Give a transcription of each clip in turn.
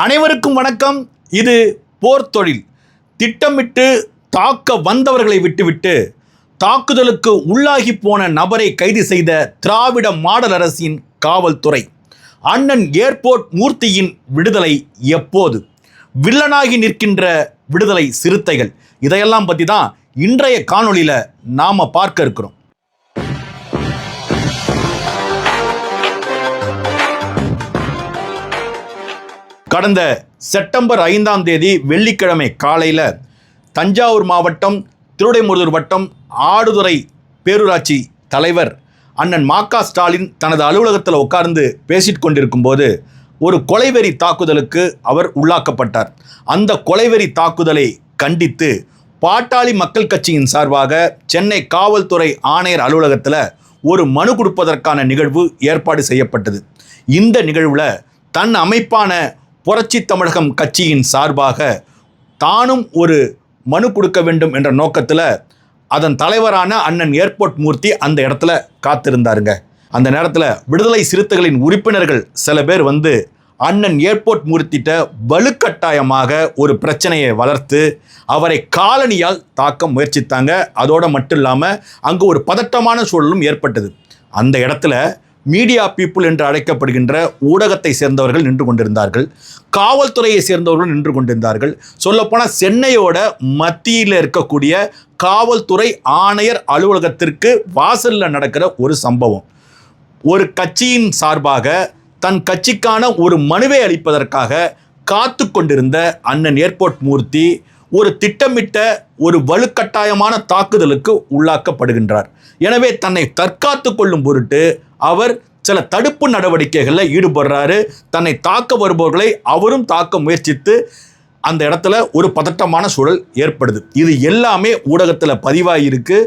அனைவருக்கும் வணக்கம். இது போர் தொழில். திட்டமிட்டு தாக்க வந்தவர்களை விட்டுவிட்டு தாக்குதலுக்கு உள்ளாகி போன நபரை கைது செய்த திராவிட மாடல் அரசின் காவல்துறை. அண்ணன் ஏர்போர்ட் மூர்த்தியின் விடுதலை எப்போது? வில்லனாகி நிற்கின்ற விடுதலை சிறுத்தைகள். இதையெல்லாம் பற்றி தான் இன்றைய காணொளியில் நாம் பார்க்க இருக்கிறோம். கடந்த செப்டம்பர் ஐந்தாம் தேதி வெள்ளிக்கிழமை காலையில் தஞ்சாவூர் மாவட்டம் திருடைமுருதூர் வட்டம் ஆடுதுறை பேரூராட்சி தலைவர் அண்ணன் மாக்கா ஸ்டாலின் தனது அலுவலகத்தில் உட்கார்ந்து பேசிட்டு கொண்டிருக்கும்போது ஒரு கொலைவெறி தாக்குதலுக்கு அவர் உள்ளாக்கப்பட்டார். அந்த கொலைவெறி தாக்குதலை கண்டித்து பாட்டாளி மக்கள் கட்சியின் சார்பாக சென்னை காவல்துறை ஆணையர் அலுவலகத்தில் ஒரு மனு கொடுப்பதற்கான நிகழ்வு ஏற்பாடு செய்யப்பட்டது. இந்த நிகழ்வில் தன் அமைப்பான புரட்சி தமிழகம் கட்சியின் சார்பாக தானும் ஒரு மனு கொடுக்க வேண்டும் என்ற நோக்கத்தில் அதன் தலைவரான அண்ணன் ஏர்போர்ட் மூர்த்தி அந்த இடத்துல காத்திருந்தாருங்க. அந்த நேரத்தில் விடுதலை சிறுத்தைகளின் உறுப்பினர்கள் சில பேர் வந்து அண்ணன் ஏர்போர்ட் மூர்த்திட்ட வலுக்கட்டாயமாக ஒரு பிரச்சனையை வளர்த்து அவரை காலனியால் தாக்க முயற்சித்தாங்க. அதோடு மட்டும் இல்லாமல் அங்கு ஒரு பதட்டமான சூழலும் ஏற்பட்டது. அந்த இடத்துல மீடியா பீப்புள் என்று அழைக்கப்படுகின்ற ஊடகத்தை சேர்ந்தவர்கள் நின்று கொண்டிருந்தார்கள். காவல்துறையை சேர்ந்தவர்கள் நின்று கொண்டிருந்தார்கள். சொல்லப்போனால் சென்னையோட மத்தியில் இருக்கக்கூடிய காவல்துறை ஆணையர் அலுவலகத்திற்கு வாசலில் நடக்கிற ஒரு சம்பவம். ஒரு கட்சியின் சார்பாக தன் கட்சிக்கான ஒரு மனுவை அளிப்பதற்காக காத்து கொண்டிருந்த அண்ணன் ஏர்போர்ட் மூர்த்தி ஒரு திட்டமிட்ட ஒரு வலுக்கட்டாயமான தாக்குதலுக்கு உள்ளாக்கப்படுகின்றார். எனவே தன்னை தற்காத்து கொள்ளும் பொருட்டு அவர் சில தடுப்பு நடவடிக்கைகளில் ஈடுபடுறாரு. தன்னை தாக்க வருபவர்களை அவரும் தாக்க முயற்சித்து அந்த இடத்துல ஒரு பதட்டமான சூழல் ஏற்படுது. இது எல்லாமே ஊடகத்தில் பதிவாகியிருக்கு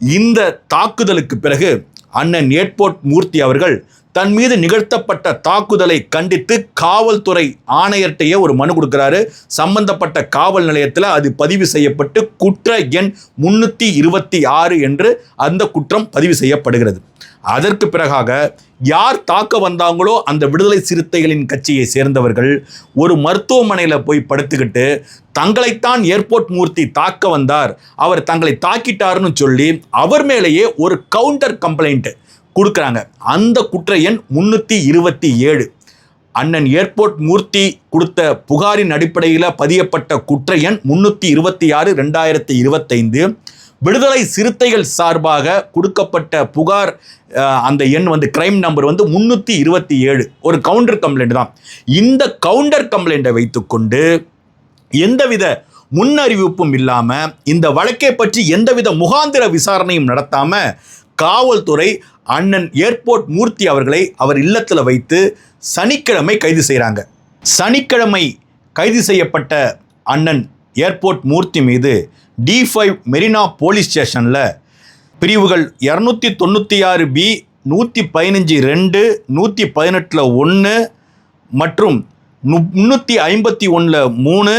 இந்த தாக்குதலுக்கு பிறகு அண்ணன் ஏர்போர்ட் மூர்த்தி அவர்கள் தன் மீது நிகழ்த்தப்பட்ட தாக்குதலை கண்டித்து காவல்துறை ஆணையர்கிட்டயே ஒரு மனு கொடுக்குறாரு. சம்பந்தப்பட்ட காவல் நிலையத்தில் அது பதிவு செய்யப்பட்டு குற்ற எண் முன்னூற்றி இருபத்தி ஆறு என்று அந்த குற்றம் பதிவு செய்யப்படுகிறது. அதற்கு பிறகாக யார் தாக்க வந்தாங்களோ அந்த விடுதலை சிறுத்தைகளின் கட்சியை சேர்ந்தவர்கள் ஒரு மருத்துவமனையில் போய் படுத்துக்கிட்டு தங்களைத்தான் ஏர்போர்ட் மூர்த்தி தாக்க வந்தார். அவர் தங்களை தாக்கிட்டாருன்னு சொல்லி அவர் மேலேயே ஒரு கவுண்டர் கம்ப்ளைண்ட் கொடுக்குறாங்க. அந்த குற்ற எண் முன்னூற்றி இருபத்தி ஏழு. அண்ணன் ஏர்போர்ட் மூர்த்தி கொடுத்த புகாரின் அடிப்படையில் பதியப்பட்ட குற்ற எண் முன்னூற்றி இருபத்தி ஆறு ரெண்டாயிரத்தி இருபத்தைந்து. விடுதலை சிறுத்தைகள் சார்பாக கொடுக்கப்பட்ட புகார் அந்த எண் வந்து கிரைம் நம்பர் வந்து முன்னூற்றி இருபத்தி ஏழு. ஒரு கவுண்டர் கம்ப்ளைண்ட் தான். இந்த கவுண்டர் கம்ப்ளைண்ட்டை வைத்துக்கொண்டு எந்தவித முன்னறிவிப்பும் இல்லாமல் இந்த வழக்கை பற்றி எந்தவித முகாந்திர விசாரணையும் நடத்தாமல் காவல்துறை அண்ணன் ஏர்போர்ட் மூர்த்தி அவர்களை அவர் இல்லத்தில் வைத்து சனிக்கிழமை கைது செய்கிறாங்க சனிக்கிழமை கைது செய்யப்பட்ட அண்ணன் ஏர்போர்ட் மூர்த்தி மீது டி ஃபைவ் மெரினா போலீஸ் ஸ்டேஷனில் பிரிவுகள் இரநூத்தி தொண்ணூற்றி ஆறு பி நூற்றி பதினஞ்சு ரெண்டு நூற்றி பதினெட்டில் ஒன்று மற்றும் முந்நூற்றி ஐம்பத்தி ஒன்றில் மூணு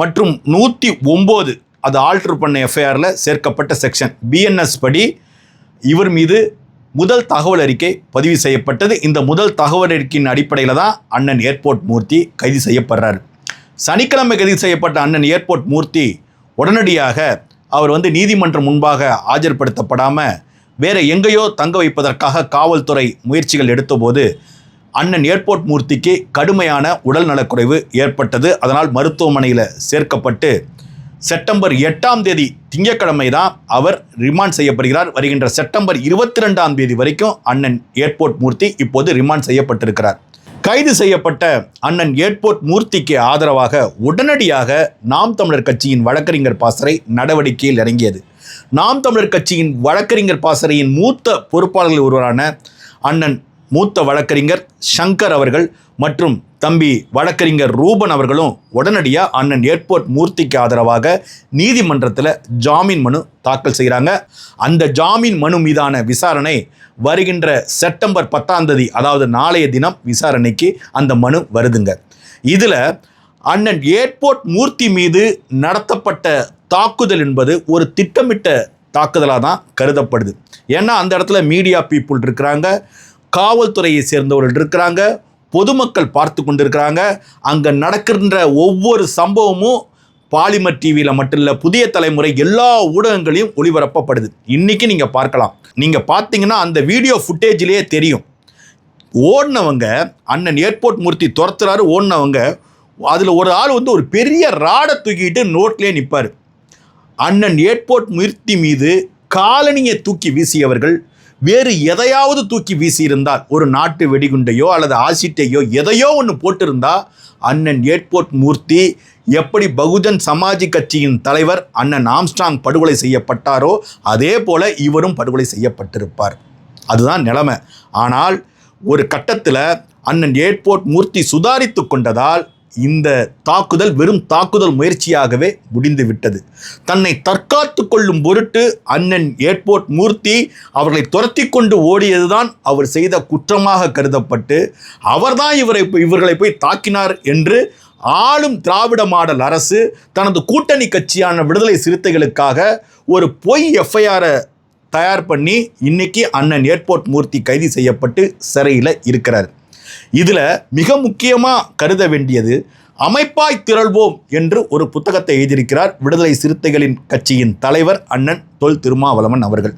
மற்றும் நூற்றி ஒம்பது. அது ஆல்டர் பண்ண எஃப்ஐஆரில் சேர்க்கப்பட்ட செக்ஷன் பிஎன்எஸ் படி இவர் மீது முதல் தகவல் அறிக்கை பதிவு செய்யப்பட்டது. இந்த முதல் தகவல் அறிக்கையின் அடிப்படையில் தான் அண்ணன் ஏர்போர்ட் மூர்த்தி கைது செய்யப்படுறார். சனிக்கிழமை கைது செய்யப்பட்ட அண்ணன் ஏர்போர்ட் மூர்த்தி உடனடியாக அவர் வந்து நீதிமன்றம் முன்பாக ஆஜர்படுத்தப்படாமல் வேற எங்கேயோ தங்க வைப்பதற்காக காவல்துறை முயற்சிகள் எடுத்தபோது அண்ணன் ஏர்போர்ட் மூர்த்திக்கு கடுமையான உடல் நலக்குறைவு ஏற்பட்டது. அதனால் மருத்துவமனையில் சேர்க்கப்பட்டு செப்டம்பர் எட்டாம் தேதி திங்கட்கிழமை தான் அவர் ரிமாண்ட் செய்யப்படுகிறார். வருகின்ற செப்டம்பர் இருபத்தி ரெண்டாம் தேதி வரைக்கும் அண்ணன் ஏர்போர்ட் மூர்த்தி இப்போது ரிமாண்ட் செய்யப்பட்டிருக்கிறார். கைது செய்யப்பட்ட அண்ணன் ஏர்போர்ட் மூர்த்திக்கு ஆதரவாக உடனடியாக நாம் தமிழர் கட்சியின் வழக்கறிஞர் பாசறை நடவடிக்கையில் இறங்கியது. நாம் தமிழர் கட்சியின் வழக்கறிஞர் பாசறையின் மூத்த பொறுப்பாளர்கள் ஒருவரான அண்ணன் மூத்த வழக்கறிஞர் சங்கர் அவர்கள் மற்றும் தம்பி வழக்கறிஞர் ரூபன் அவர்களும் உடனடியாக அண்ணன் ஏர்போர்ட் மூர்த்திக்கு ஆதரவாக நீதிமன்றத்தில் ஜாமீன் மனு தாக்கல் செய்கிறாங்க அந்த ஜாமீன் மனு மீதான விசாரணை வருகின்ற செப்டம்பர் பத்தாம் தேதி அதாவது நாளைய தினம் விசாரணைக்கு அந்த மனு வருதுங்க. இதில் அண்ணன் ஏர்போர்ட் மூர்த்தி மீது நடத்தப்பட்ட தாக்குதல் என்பது ஒரு திட்டமிட்ட தாக்குதலாக தான் கருதப்படுது. ஏன்னா அந்த இடத்துல மீடியா பீப்புள் இருக்கிறாங்க. காவல்துறையை சேர்ந்தவர்கள் இருக்கிறாங்க பொதுமக்கள் பார்த்து கொண்டிருக்கிறாங்க. அங்கே நடக்கின்ற ஒவ்வொரு சம்பவமும் பாலிமர் டிவியில் மட்டும் இல்லை புதிய தலைமுறை எல்லா ஊடகங்களையும் ஒளிபரப்பப்படுது. இன்றைக்கி நீங்கள் பார்க்கலாம். நீங்கள் பார்த்தீங்கன்னா அந்த வீடியோ ஃபுட்டேஜ்லேயே தெரியும். ஓடினவங்க அண்ணன் ஏர்போர்ட் மூர்த்தி துரத்துறாரு ஓடினவங்க அதில் ஒரு ஆள் வந்து ஒரு பெரிய ராடை தூக்கிட்டு நோட்லேயே நிற்பார் அண்ணன் ஏர்போர்ட் மூர்த்தி மீது காலனியை தூக்கி வீசியவர்கள் வேறு எதையாவது தூக்கி வீசியிருந்தால் ஒரு நாட்டு வெடிகுண்டையோ அல்லது ஆசிட்டையோ எதையோ ஒன்று போட்டிருந்தா அண்ணன் ஏர்போர்ட் மூர்த்தி எப்படி பகுஜன் சமாஜ் கட்சியின் தலைவர் அண்ணன் ஆம்ஸ்டாங் படுகொலை செய்யப்பட்டாரோ அதே போல இவரும் படுகொலை செய்யப்பட்டிருப்பார். அதுதான் நிலைமை. ஆனால் ஒரு கட்டத்தில் அண்ணன் ஏர்போர்ட் மூர்த்தி சுதாரித்து கொண்டதால் இந்த தாக்குதல் வெறும் தாக்குதல் முயற்சியாகவே முடிந்து விட்டது தன்னை தற்காத்து கொள்ளும் பொருட்டு அண்ணன் ஏர்போர்ட் மூர்த்தி அவர்களை துரத்தி கொண்டு ஓடியதுதான் அவர் செய்த குற்றமாக கருதப்பட்டு அவர்தான் இவரை இவர்களை போய் தாக்கினார் என்று ஆளும் திராவிட மாடல் அரசு தனது கூட்டணி கட்சியான விடுதலை சிறுத்தைகளுக்காக ஒரு பொய் எஃப்ஐஆரை தயார் பண்ணி இன்னைக்கு அண்ணன் ஏர்போர்ட் மூர்த்தி கைது செய்யப்பட்டு சிறையில் இருக்கிறார். இதில் மிக முக்கியமாக கருத வேண்டியது அமைப்பாய் திரள்வோம் என்று ஒரு புத்தகத்தை எழுதியிருக்கிறார் விடுதலை சிறுத்தைகளின் கட்சியின் தலைவர் அண்ணன் தொல் திருமாவளவன் அவர்கள்.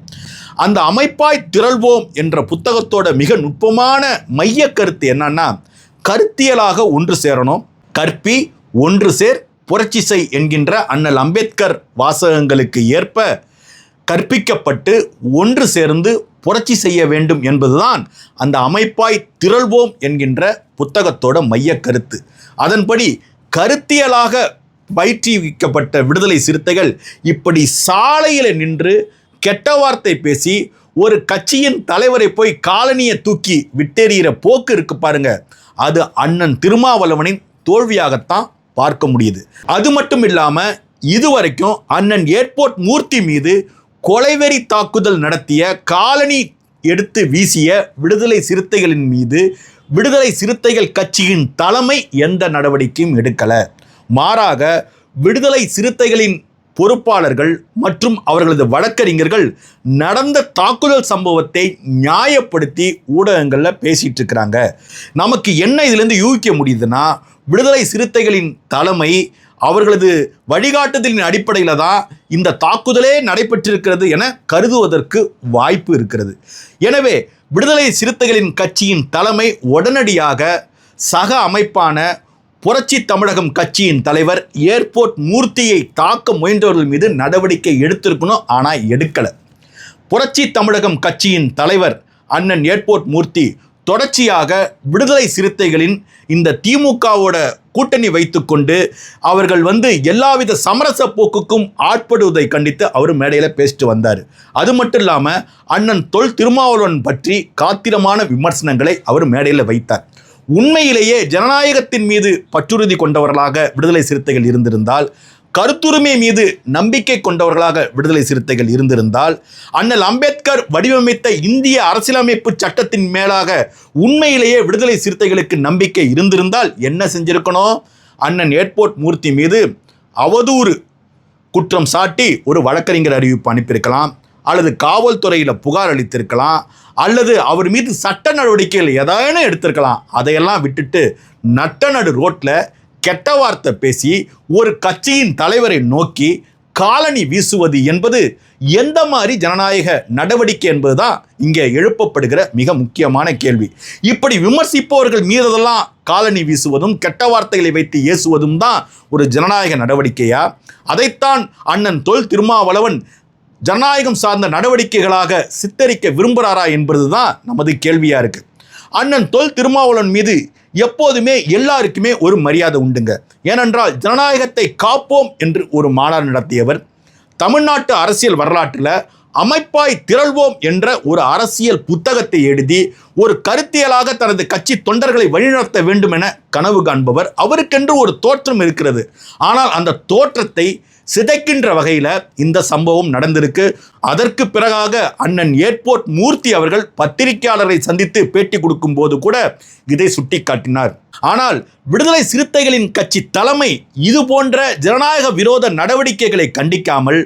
அந்த அமைப்பாய் திரள்வோம் என்ற புத்தகத்தோட மிக நுட்பமான மைய கருத்து என்னன்னா கருத்தியலாக ஒன்று சேரணும் கற்பி ஒன்று சேர் புரட்சி செய் என்கின்ற அண்ணல் அம்பேத்கர் வாசகங்களுக்கு ஏற்ப கற்பிக்கப்பட்டு ஒன்று சேர்ந்து புரட்சி செய்ய வேண்டும் என்பதுதான் அந்த அமைப்பாய் திரள்வோம் என்கின்ற புத்தகத்தோட மைய கருத்து. அதன்படி கருத்தியலாக பயிற்றுவிக்கப்பட்ட விடுதலை சிறுத்தைகள் இப்படி சாலையில் நின்று கெட்ட வார்த்தை பேசி ஒரு கட்சியின் தலைவரை போய் காலனியை தூக்கி விட்டெறிகிற போக்கு இருக்கு பாருங்க. அது அண்ணன் திருமாவளவனின் தோல்வியாகத்தான் பார்க்க முடியுது. அது மட்டும் இல்லாமல் இதுவரைக்கும் அண்ணன் ஏர்போர்ட் மூர்த்தி மீது கொலைவெறி தாக்குதல் நடத்திய காலனி எடுத்து வீசிய விடுதலை சிறுத்தைகளின் மீது விடுதலை சிறுத்தைகள் கட்சியின் தலைமை எந்த நடவடிக்கையும் எடுக்கல. மாறாக விடுதலை சிறுத்தைகளின் பொறுப்பாளர்கள் மற்றும் அவர்களது வழக்கறிஞர்கள் நடந்த தாக்குதல் சம்பவத்தை நியாயப்படுத்தி ஊடகங்களில் பேசிட்டு இருக்கிறாங்க நமக்கு என்ன இதுலேருந்து யூகிக்க முடியுதுன்னா விடுதலை சிறுத்தைகளின் தலைமை அவர்களது வழிகாட்டுதலின் அடிப்படையில் தான் இந்த தாக்குதலே நடைபெற்றிருக்கிறது என கருதுவதற்கு வாய்ப்பு இருக்கிறது. எனவே விடுதலை சிறுத்தைகளின் கட்சியின் தலைமை உடனடியாக சக அமைப்பான புரட்சி தமிழகம் கட்சியின் தலைவர் ஏர்போர்ட் மூர்த்தியை தாக்க முயன்றவர்கள் மீது நடவடிக்கை எடுத்திருக்கணும் ஆனால் எடுக்கலை. புரட்சி தமிழகம் கட்சியின் தலைவர் அண்ணன் ஏர்போர்ட் மூர்த்தி தொடர்ச்சியாக விடுதலை சிறுத்தைகளின் இந்த திமுகவோட கூட்டணி வைத்துக்கொண்டு அவர்கள் வந்து எல்லாவித சமரச போக்குக்கும் ஆட்படுவதை கண்டித்து அவர் மேடையில் பேசிட்டு வந்தார். அது மட்டும் இல்லாமல் அண்ணன் தொல் திருமாவளவன் பற்றி காத்திரமான விமர்சனங்களை அவர் மேடையில் வைத்தார். உண்மையிலேயே ஜனநாயகத்தின் மீது பற்றுறுதி கொண்டவர்களாக விடுதலை சிறுத்தைகள் இருந்திருந்தால் கருத்துரிமை மீது நம்பிக்கை கொண்டவர்களாக விடுதலை சிறுத்தைகள் இருந்திருந்தால் அண்ணல் அம்பேத்கர் வடிவமைத்த இந்திய அரசியலமைப்பு சட்டத்தின் மேலாக உண்மையிலேயே விடுதலை சிறுத்தைகளுக்கு நம்பிக்கை இருந்திருந்தால் என்ன செஞ்சிருக்கணும்? அண்ணன் ஏர்போர்ட் மூர்த்தி மீது அவதூறு குற்றம் சாட்டி ஒரு வழக்கறிஞர் அறிவிப்பு அனுப்பியிருக்கலாம் அல்லது காவல்துறையில் புகார் அளித்திருக்கலாம் அல்லது அவர் மீது சட்ட நடவடிக்கைகள் எதான எடுத்திருக்கலாம். அதையெல்லாம் விட்டுட்டு நட்ட நடு ரோட்டில் கெட்ட வார்த்தை பேசி ஒரு கட்சியின் தலைவரை நோக்கி காலனி வீசுவது என்பது எந்த மாதிரி ஜனநாயக நடவடிக்கை என்பதுதான் இங்கே எழுப்பப்படுகிற மிக முக்கியமான கேள்வி. இப்படி விமர்சிப்பவர்கள் மீததெல்லாம் காலனி வீசுவதும் கெட்ட வார்த்தைகளை வைத்து ஏசுவதும் தான் ஒரு ஜனநாயக நடவடிக்கையா? அதைத்தான் அண்ணன் தொல் திருமாவளவன் ஜனநாயகம் சார்ந்த நடவடிக்கைகளாக சித்தரிக்க விரும்புகிறாரா என்பதுதான் நமது கேள்வியா இருக்கு. அண்ணன் தொல் திருமாவளவன் மீது எப்போதுமே எல்லாருக்குமே ஒரு மரியாதை உண்டுங்க. ஏனென்றால் ஜனநாயகத்தை காப்போம் என்று ஒரு மாநாடு நடத்தியவர் தமிழ்நாட்டு அரசியல் வரலாற்றில் அமைப்பாய் திரள்வோம் என்ற ஒரு அரசியல் புத்தகத்தை எழுதி ஒரு கருத்தியலாக தனது கட்சி தொண்டர்களை வழிநடத்த வேண்டும் என கனவு காண்பவர். அவருக்கென்று ஒரு தோற்றம் இருக்கிறது. ஆனால் அந்த தோற்றத்தை சிதைக்கின்ற வகையில் இந்த சம்பவம் நடந்திருக்கு. அதற்கு பிறகாக அண்ணன் ஏர்போர்ட் மூர்த்தி அவர்கள் பத்திரிகையாளரை சந்தித்து பேட்டி கொடுக்கும் போது கூட இதை சுட்டிக்காட்டினார். ஆனால் விடுதலை சிறுத்தைகளின் கட்சி தலைமை இது போன்ற ஜனநாயக விரோத நடவடிக்கைகளை கண்டிக்காமல்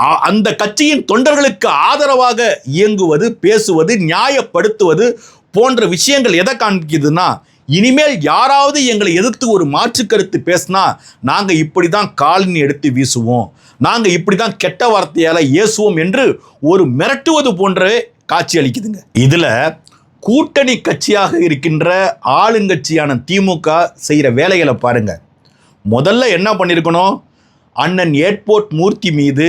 அ- அந்த கட்சியின் தொண்டர்களுக்கு ஆதரவாக இயங்குவது பேசுவது நியாயப்படுத்துவது போன்ற விஷயங்கள் எதை காண்பிக்குதுன்னா இனிமேல் யாராவது எங்களை எதிர்த்து ஒரு மாற்று கருத்து பேசினா நாங்கள் இப்படி தான் காலின் எடுத்து வீசுவோம். நாங்கள் இப்படி தான் கெட்ட வார்த்தையால் ஏசுவோம் என்று ஒரு மிரட்டுவது போன்றவே காட்சி அளிக்குதுங்க. இதில் கூட்டணி கட்சியாக இருக்கின்ற ஆளுங்கட்சியான திமுக செய்கிற வேலைகளை பாருங்கள் முதல்ல என்ன பண்ணியிருக்கணும் அண்ணன் ஏர்போர்ட் மூர்த்தி மீது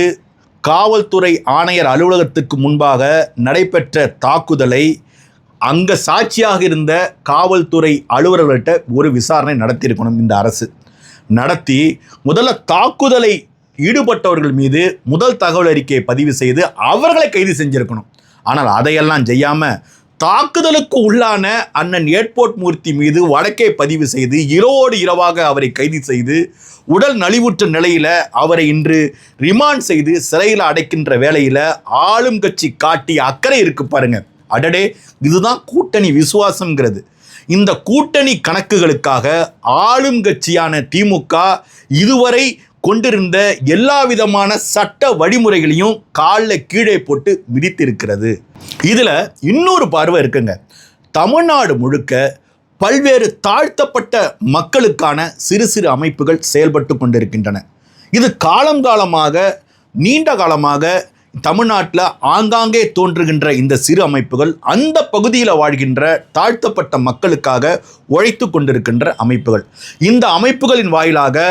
காவல்துறை ஆணையர் அலுவலகத்துக்கு முன்பாக நடைபெற்ற தாக்குதலை அங்கே சாட்சியாக இருந்த காவல்துறை அலுவலர்கள்ட்ட ஒரு விசாரணை நடத்தியிருக்கணும் இந்த அரசு. நடத்தி முதல்ல தாக்குதலை ஈடுபட்டவர்கள் மீது முதல் தகவல் அறிக்கையை பதிவு செய்து அவர்களை கைது செஞ்சிருக்கணும். ஆனால் அதையெல்லாம் செய்யாமல் தாக்குதலுக்கு உள்ளான அண்ணன் ஏர்போர்ட் மூர்த்தி மீது வழக்கை பதிவு செய்து இரவோடு இரவாக அவரை கைது செய்து உடல் நலிவுற்ற நிலையில் அவரை இன்று ரிமாண்ட் செய்து சிறையில் அடைக்கின்ற வேளையில் ஆளும் கட்சி காட்டிய அக்கறை இருக்கு பாருங்கள் அடடே இதுதான் கூட்டணி விசுவாசம்ங்கிறது. இந்த கூட்டணி கணக்குகளுக்காக ஆளும் கட்சியான திமுக இதுவரை கொண்டிருந்த எல்லா விதமான சட்ட வழிமுறைகளையும் காலில் கீழே போட்டு மிதித்திருக்கிறது. இதில் இன்னொரு பார்வை இருக்குங்க. தமிழ்நாடு முழுக்க பல்வேறு தாழ்த்தப்பட்ட மக்களுக்கான சிறு சிறு அமைப்புகள் செயல்பட்டு கொண்டிருக்கின்றன. இது காலங்காலமாக நீண்ட காலமாக தமிழ்நாட்டில் ஆங்காங்கே தோன்றுகின்ற இந்த சிறு அமைப்புகள் அந்த பகுதியில் வாழ்கின்ற தாழ்த்தப்பட்ட மக்களுக்காக உழைத்து கொண்டிருக்கின்ற அமைப்புகள். இந்த அமைப்புகளின் வாயிலாக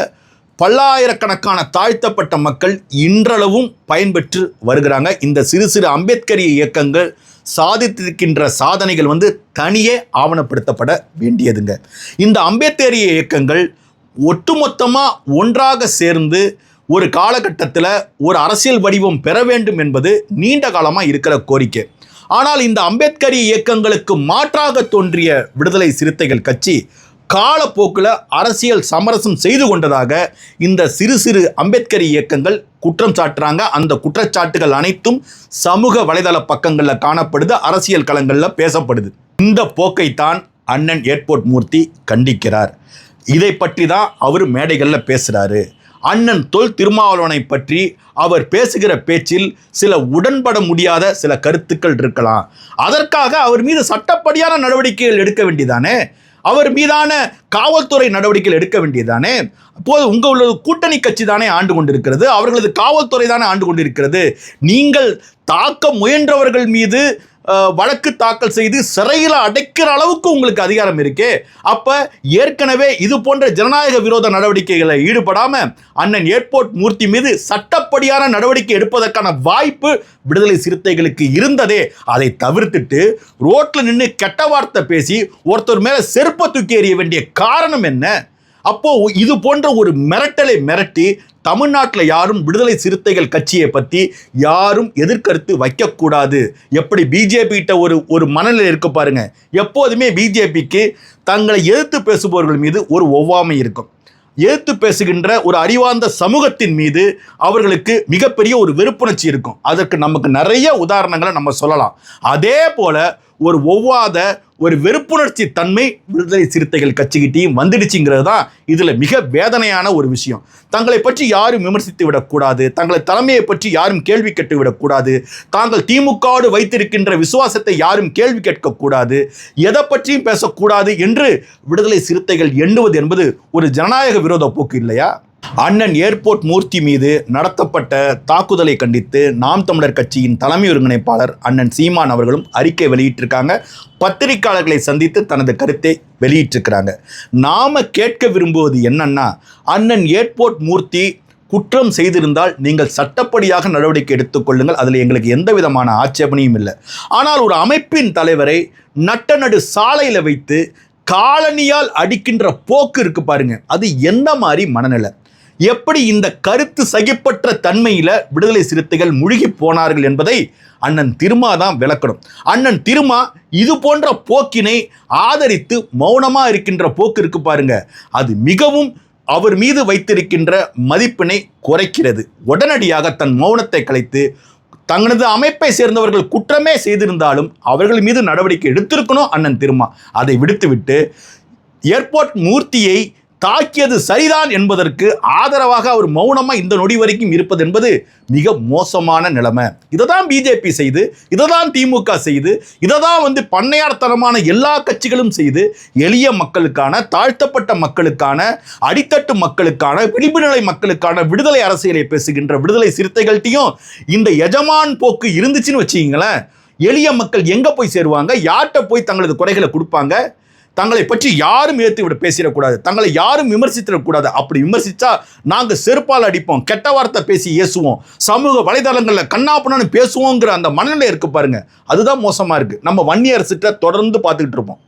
பல்லாயிரக்கணக்கான தாழ்த்தப்பட்ட மக்கள் இன்றளவும் பயன்பெற்று வருகிறாங்க. இந்த சிறு சிறு அம்பேத்கரிய இயக்கங்கள் சாதித்திருக்கின்ற சாதனைகள் வந்து தனியே ஆவணப்படுத்தப்பட வேண்டியதுங்க. இந்த அம்பேத்கரிய இயக்கங்கள் ஒட்டுமொத்தமாக ஒன்றாக சேர்ந்து ஒரு காலகட்டத்தில் ஒரு அரசியல் வடிவம் பெற வேண்டும் என்பது நீண்ட காலமாக இருக்கிற கோரிக்கை. ஆனால் இந்த அம்பேத்கரி இயக்கங்களுக்கு மாற்றாக தோன்றிய விடுதலை சிறுத்தைகள் கட்சி காலப்போக்கில் அரசியல் சமரசம் செய்து கொண்டதாக இந்த சிறு சிறு அம்பேத்கரி இயக்கங்கள் குற்றம் சாட்டுறாங்க. அந்த குற்றச்சாட்டுகள் அனைத்தும் சமூக வலைதள பக்கங்களில் காணப்படுது. அரசியல் களங்களில் பேசப்படுது. இந்த போக்கைத்தான் அண்ணன் ஏர்போர்ட் மூர்த்தி கண்டிக்கிறார். இதை பற்றி தான் அவர் மேடைகளில் பேசுகிறாரு அண்ணன் தொல் திருமாவளவனை பற்றி அவர் பேசுகிற பேச்சில் சில உடன்பட முடியாத சில கருத்துக்கள் இருக்கலாம். அதற்காக அவர் மீது சட்டப்படியான நடவடிக்கைகள் எடுக்க வேண்டியதானே? அவர் மீதான காவல்துறை நடவடிக்கைகள் எடுக்க வேண்டியதானே? அப்போது உங்களது கூட்டணி கட்சி தானே ஆண்டு கொண்டிருக்கிறது. அவர்களது காவல்துறை தானே ஆண்டு கொண்டிருக்கிறது. நீங்கள் தாக்க முயன்றவர்கள் மீது வழக்கு தாக்கல் செய்து சிறையில் அடைக்கிற அளவுக்கு உங்களுக்கு அதிகாரம் இருக்கே. அப்போ ஏற்கனவே இது போன்ற ஜனநாயக விரோத நடவடிக்கைகளை ஈடுபடாமல் அண்ணன் ஏர்போர்ட் மூர்த்தி மீது சட்டப்படியான நடவடிக்கை எடுப்பதற்கான வாய்ப்பு விடுதலை சிறுத்தைகளுக்கு இருந்ததே. அதை தவிர்த்துட்டு ரோட்டில் நின்று கெட்ட வார்த்தை பேசி ஒருத்தர் மேலே செருப்பை தூக்கி எறிய வேண்டிய காரணம் என்ன? அப்போ இது போன்ற ஒரு மிரட்டலை மிரட்டி தமிழ்நாட்டில் யாரும் விடுதலை சிறுத்தைகள் கட்சியை பற்றி யாரும் எதிர்கருத்து வைக்கக்கூடாது. எப்படி பிஜேபி கிட்ட ஒரு ஒரு மனநிலை இருக்க பாருங்க. எப்போதுமே பிஜேபிக்கு தங்களை எதிர்த்து பேசுபவர்கள் மீது ஒரு ஒவ்வாமை இருக்கும். எதிர்த்து பேசுகின்ற ஒரு அறிவார்ந்த சமூகத்தின் மீது அவர்களுக்கு மிகப்பெரிய ஒரு வெறுப்புணர்ச்சி இருக்கும். அதற்கு நமக்கு நிறைய உதாரணங்களை நம்ம சொல்லலாம். அதே போல ஒரு ஒவ்வாத ஒரு வெறுப்புணர்ச்சி தன்மை விடுதலை சிறுத்தைகள் கட்சிக்கிட்டையும் வந்துடுச்சுங்கிறது தான் இதில் மிக வேதனையான ஒரு விஷயம். தங்களை பற்றி யாரும் விமர்சித்து விடக்கூடாது. தங்களை தலைமையை பற்றி யாரும் கேள்வி கேட்டு விடக்கூடாது. தாங்கள் திமுகவோடு வைத்திருக்கின்ற விசுவாசத்தை யாரும் கேள்வி கேட்கக்கூடாது. எதை பற்றியும் பேசக்கூடாது என்று விடுதலை சிறுத்தைகள் எண்ணுவது என்பது ஒரு ஜனநாயக விரோத போக்கு இல்லையா? அண்ணன் ஏர்போர்ட் மூர்த்தி மீது நடத்தப்பட்ட தாக்குதலை கண்டித்து நாம் தமிழர் கட்சியின் தலைமை ஒருங்கிணைப்பாளர் அண்ணன் சீமான் அவர்களும் அறிக்கை வெளியிட்டிருக்காங்க. பத்திரிகையாளர்களை சந்தித்து தனது கருத்தை வெளியிட்டிருக்கிறாங்க. நாம கேட்க விரும்புவது என்னன்னா அண்ணன் ஏர்போர்ட் மூர்த்தி குற்றம் செய்திருந்தால் நீங்கள் சட்டப்படியாக நடவடிக்கை எடுத்துக்கொள்ளுங்கள் அதில் எங்களுக்கு எந்த விதமான ஆட்சேபனையும் இல்லை. ஆனால் ஒரு அமைப்பின் தலைவரை நட்ட நடு சாலையில் வைத்து காலனியால் அடிக்கின்ற போக்கு இருக்கு பாருங்க. அது என்ன மாதிரி மனநிலை? எப்படி இந்த கருத்து சகிப்பற்ற தன்மையில் விடுதலை சிறுத்தைகள் முழுகி போனார்கள் என்பதை அண்ணன் திருமா தான் விளக்கணும். அண்ணன் திருமா இது போன்ற போக்கினை ஆதரித்து மௌனமாக இருக்கின்ற போக்கு இருக்கு பாருங்க. அது மிகவும் அவர் மீது வைத்திருக்கின்ற மதிப்பினை குறைக்கிறது. உடனடியாக தன் மௌனத்தை கலைத்து தங்களது அமைப்பை சேர்ந்தவர்கள் குற்றமே செய்திருந்தாலும் அவர்கள் மீது நடவடிக்கை எடுத்திருக்கணும் அண்ணன் திருமா. அதை விடுத்துவிட்டு ஏர்போர்ட் மூர்த்தியை தாக்கியது சரிதான் என்பதற்கு ஆதரவாக அவர் மௌனமாக இந்த நொடி வரைக்கும் இருப்பது என்பது மிக மோசமான நிலைமை. இதை தான் பிஜேபி செய்து இதை தான் திமுக செய்து இதை தான் வந்து பண்ணையார்த்தனமான எல்லா கட்சிகளும் செய்து எளிய மக்களுக்கான தாழ்த்தப்பட்ட மக்களுக்கான அடித்தட்டு மக்களுக்கான விழிப்புநிலை மக்களுக்கான விடுதலை அரசியலை பேசுகின்ற விடுதலை சிறுத்தைகள்கிட்டையும் இந்த எஜமான் போக்கு இருந்துச்சுன்னு வச்சுக்கிங்களேன். எளிய மக்கள் எங்கே போய் சேருவாங்க? யார்கிட்ட போய் தங்களது குறைகளை கொடுப்பாங்க? தங்களை பற்றி யாரும் ஏற்றி விட பேசிடக்கூடாது. தங்களை யாரும் விமர்சித்திடக்கூடாது. அப்படி விமர்சித்தா நாங்கள் செருப்பால் அடிப்போம். கெட்ட வார்த்தை பேசி ஏசுவோம். சமூக வலைதளங்களில் கண்ணாப்பண்ணு பேசுவோங்கிற அந்த மனநிலை இருக்கு பாருங்க. அதுதான் மோசமாக இருக்குது நம்ம வன்னி அரசுகிட்ட தொடர்ந்து பார்த்துக்கிட்டு இருப்போம்.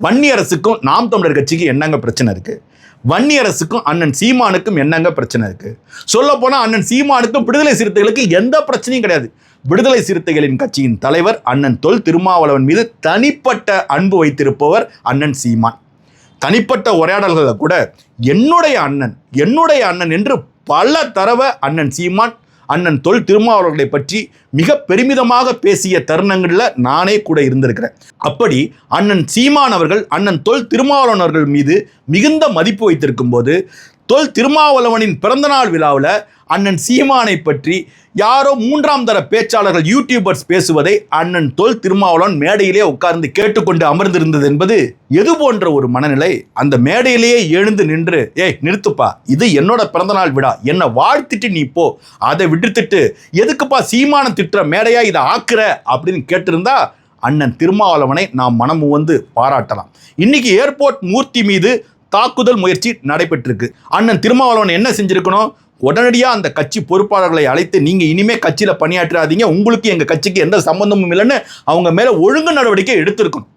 வன்னி அரசுக்கும் நாம் தமிழர் கட்சிக்கு என்னங்க பிரச்சனை இருக்குது வன்னி அரசுக்கும் அண்ணன் சீமானுக்கும் என்னங்க பிரச்சனை இருக்குது சொல்லப்போனால் அண்ணன் சீமானுக்கும் விடுதலை சிறுத்தைகளுக்கு எந்த பிரச்சனையும் கிடையாது. விடுதலை சிறுத்தைகளின் கட்சியின் தலைவர் அண்ணன் தொல் திருமாவளவன் மீது தனிப்பட்ட அன்பு வைத்திருப்பவர் அண்ணன் சீமான். தனிப்பட்ட உரையாடல்களில் கூட என்னுடைய அண்ணன் என்னுடைய அண்ணன் என்று பல தரவை அண்ணன் சீமான் அண்ணன் தொல் திருமாவளவர்களை பற்றி மிக பெருமிதமாக பேசிய தருணங்களில் நானே கூட இருந்திருக்கிறேன். அப்படி அண்ணன் சீமான் அவர்கள் அண்ணன் தொல் திருமாவளவன் அவர்கள் மீது மிகுந்த மதிப்பு வைத்திருக்கும் போது தொல் திருமாவளவனின் பிறந்தநாள் விழாவில் அண்ணன் சீமானை பற்றி யாரோ மூன்றாம் தர பேச்சாளர்கள் யூடியூபர்ஸ் பேசுவதை அண்ணன் தொல் திருமாவளவன் மேடையிலே உட்கார்ந்து கேட்டுக்கொண்டு அமர்ந்திருந்தது என்பது எது போன்ற ஒரு மனநிலை? அந்த மேடையிலேயே எழுந்து நின்று ஏய் நிறுத்துப்பா. இது என்னோட பிறந்தநாள் விழா. என்னை வாழ்த்திட்டு நீ போ. அதை விட்டுத்திட்டு எதுக்குப்பா சீமானம் திட்டுற? மேடையா இதை ஆக்குற? அப்படின்னு கேட்டிருந்தா அண்ணன் திருமாவளவனை நாம் மனமு வந்து பாராட்டலாம். இன்னைக்கு ஏர்போர்ட் மூர்த்தி மீது தாக்குதல் முயற்சி நடைபெற்றிருக்கு. அண்ணன் திருமாவளவன் என்ன செஞ்சிருக்கணும்? உடனடியாக அந்த கட்சி பொறுப்பாளர்களை அழைத்து நீங்கள் இனிமே கட்சியில் பணியாற்றாதீங்க. உங்களுக்கு எங்கள் கட்சிக்கு எந்த சம்மந்தமும் இல்லைன்னு அவங்க மேலே ஒழுங்கு நடவடிக்கை எடுத்திருக்கணும்.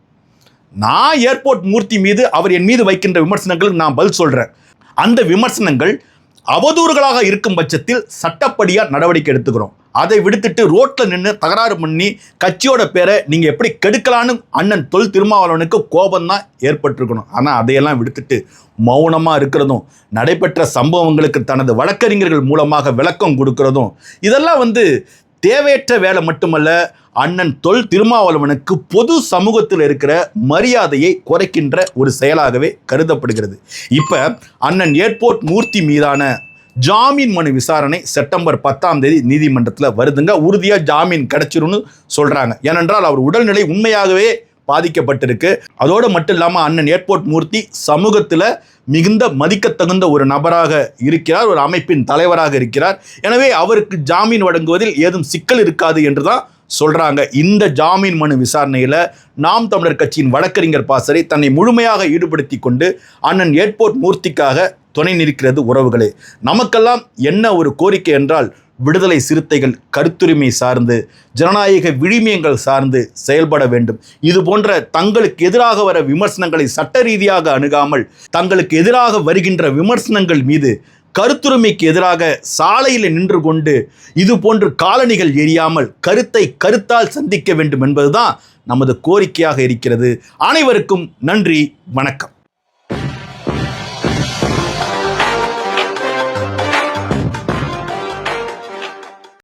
நான் ஏர்போர்ட் மூர்த்தி மீது அவர் என் மீது வைக்கின்ற விமர்சனங்களுக்கு நான் பதில் சொல்கிறேன் அந்த விமர்சனங்கள் அவதூறுகளாக இருக்கும் பட்சத்தில் சட்டப்படியாக நடவடிக்கை எடுத்துக்கிறோம். அதை விடுத்துட்டு ரோட்டில் நின்று தகராறு பண்ணி கட்சியோட பேரை நீங்கள் எப்படி கெடுக்கலான்னு அண்ணன் தொல் திருமாவளவனுக்கு கோபம் தான் ஏற்பட்டிருக்கணும். ஆனால் அதையெல்லாம் விடுத்துட்டு மௌனமாக இருக்கிறதும் நடைபெற்ற சம்பவங்களுக்கு தனது வழக்கறிஞர்கள் மூலமாக விளக்கம் கொடுக்கறதும் இதெல்லாம் வந்து தேவையற்ற வேலை மட்டுமல்ல அண்ணன் தொல் திருமாவளவனுக்கு பொது சமூகத்தில் இருக்கிற மரியாதையை குறைக்கின்ற ஒரு செயலாகவே கருதப்படுகிறது. இப்போ அண்ணன் ஏர்போர்ட் மூர்த்தி மீதான ஜாமீன் மனு விசாரணை செப்டம்பர் பத்தாம் தேதி நீதிமன்றத்தில் வருதுங்க. உறுதியாக ஜாமீன் கிடைச்சிரும்னு சொல்கிறாங்க ஏனென்றால் அவர் உடல்நிலை உண்மையாகவே பாதிக்கப்பட்டிருக்கு. அதோடு மட்டும் இல்லாமல் அண்ணன் ஏர்போர்ட் மூர்த்தி சமூகத்தில் மிகுந்த மதிக்கத்தகுந்த ஒரு நபராக இருக்கிறார். ஒரு அமைப்பின் தலைவராக இருக்கிறார். எனவே அவருக்கு ஜாமீன் வழங்குவதில் ஏதும் சிக்கல் இருக்காது என்று தான் சொல்கிறாங்க இந்த ஜாமீன் மனு விசாரணையில் நாம் தமிழர் கட்சியின் வழக்கறிஞர் பாசறை தன்னை முழுமையாக ஈடுபடுத்தி கொண்டு அண்ணன் ஏர்போர்ட் மூர்த்திக்காக துணை நிற்கிறது உறவுகளே. நமக்கெல்லாம் என்ன ஒரு கோரிக்கை என்றால் விடுதலை சிறுத்தைகள் கருத்துரிமை சார்ந்து ஜனநாயக விழுமியங்கள் சார்ந்து செயல்பட வேண்டும். இது போன்ற தங்களுக்கு எதிராக வர விமர்சனங்களை சட்ட ரீதியாக அணுகாமல் தங்களுக்கு எதிராக வருகின்ற விமர்சனங்கள் மீது கருத்துரிமைக்கு எதிராக சாலையில் நின்று கொண்டு இது போன்று காலணிகள் எரியாமல் கருத்தை கருத்தால் சந்திக்க வேண்டும் என்பதுதான் நமது கோரிக்கையாக இருக்கிறது. அனைவருக்கும் நன்றி வணக்கம்.